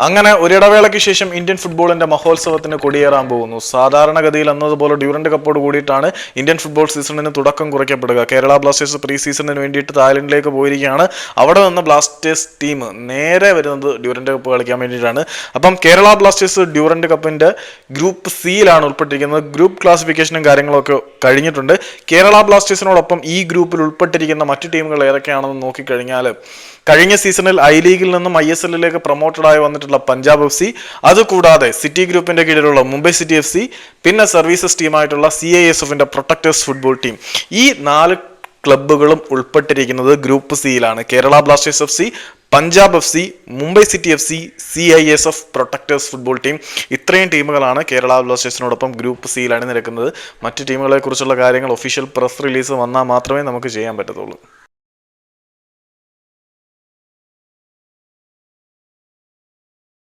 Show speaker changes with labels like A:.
A: അങ്ങനെ ഒരിടവേളയ്ക്ക് ശേഷം ഇന്ത്യൻ ഫുട്ബോളിന്റെ മഹോത്സവത്തിന് കൊടിയേറാൻ പോകുന്നു. സാധാരണഗതിയിൽ എന്നതുപോലെ ഡ്യൂറന്റ് കപ്പോട് കൂടിയിട്ടാണ് ഇന്ത്യൻ ഫുട്ബോൾ സീസണിന് തുടക്കം കുറിക്കപ്പെടുക. കേരള ബ്ലാസ്റ്റേഴ്സ് പ്രീ സീസണിന് വേണ്ടിയിട്ട് തായ്ലൻഡിലേക്ക് പോയിരിക്കുകയാണ്. അവിടെ നിന്ന് ബ്ലാസ്റ്റേഴ്സ് ടീം നേരെ വരുന്നത് ഡ്യൂറന്റ് കപ്പ് കളിക്കാൻ വേണ്ടിയിട്ടാണ്. അപ്പം കേരള ബ്ലാസ്റ്റേഴ്സ് ഡ്യൂറന്റ് കപ്പിന്റെ ഗ്രൂപ്പ് സിയിലാണ് ഉൾപ്പെട്ടിരിക്കുന്നത്. ഗ്രൂപ്പ് ക്ലാസിഫിക്കേഷനും കാര്യങ്ങളൊക്കെ കഴിഞ്ഞിട്ടുണ്ട്. കേരള ബ്ലാസ്റ്റേഴ്സിനോടൊപ്പം ഈ ഗ്രൂപ്പിൽ ഉൾപ്പെട്ടിരിക്കുന്ന മറ്റു ടീമുകൾ ഏതൊക്കെയാണെന്ന് നോക്കിക്കഴിഞ്ഞാൽ കഴിഞ്ഞ സീസണിൽ ഐ ലീഗിൽ നിന്നും ഐ എസ് എല്ലിലേക്ക് പ്രൊമോട്ടഡായി വന്നിട്ടുള്ള പഞ്ചാബ് എഫ് സി അതുകൂടാതെ സിറ്റി ഗ്രൂപ്പിന്റെ കീഴിലുള്ള മുംബൈ സിറ്റി എഫ് സി പിന്നെ സർവീസസ് ടീമായിട്ടുള്ള സി ഐ എസ് എഫിന്റെ പ്രൊട്ടക്ടേഴ്സ് ഫുട്ബോൾ ടീം. ഈ നാല് ക്ലബ്ബുകളും ഉൾപ്പെട്ടിരിക്കുന്നത് group സിയിലാണ്. Kerala Blasters F C Punjab F C Mumbai city F C C I S F protectors football team ഇത്രയും ടീമുകളാണ് കേരള ബ്ലാസ്റ്റേഴ്സിനോടൊപ്പം ഗ്രൂപ്പ് സിയിൽ അണിനിരക്കുന്നത് മറ്റ് ടീമുകളെക്കുറിച്ചുള്ള കാര്യങ്ങൾ ഒഫീഷ്യൽ പ്രസ് റിലീസ് വന്നാൽ മാത്രമേ നമുക്ക് ചെയ്യാൻ പറ്റത്തുള്ളൂ.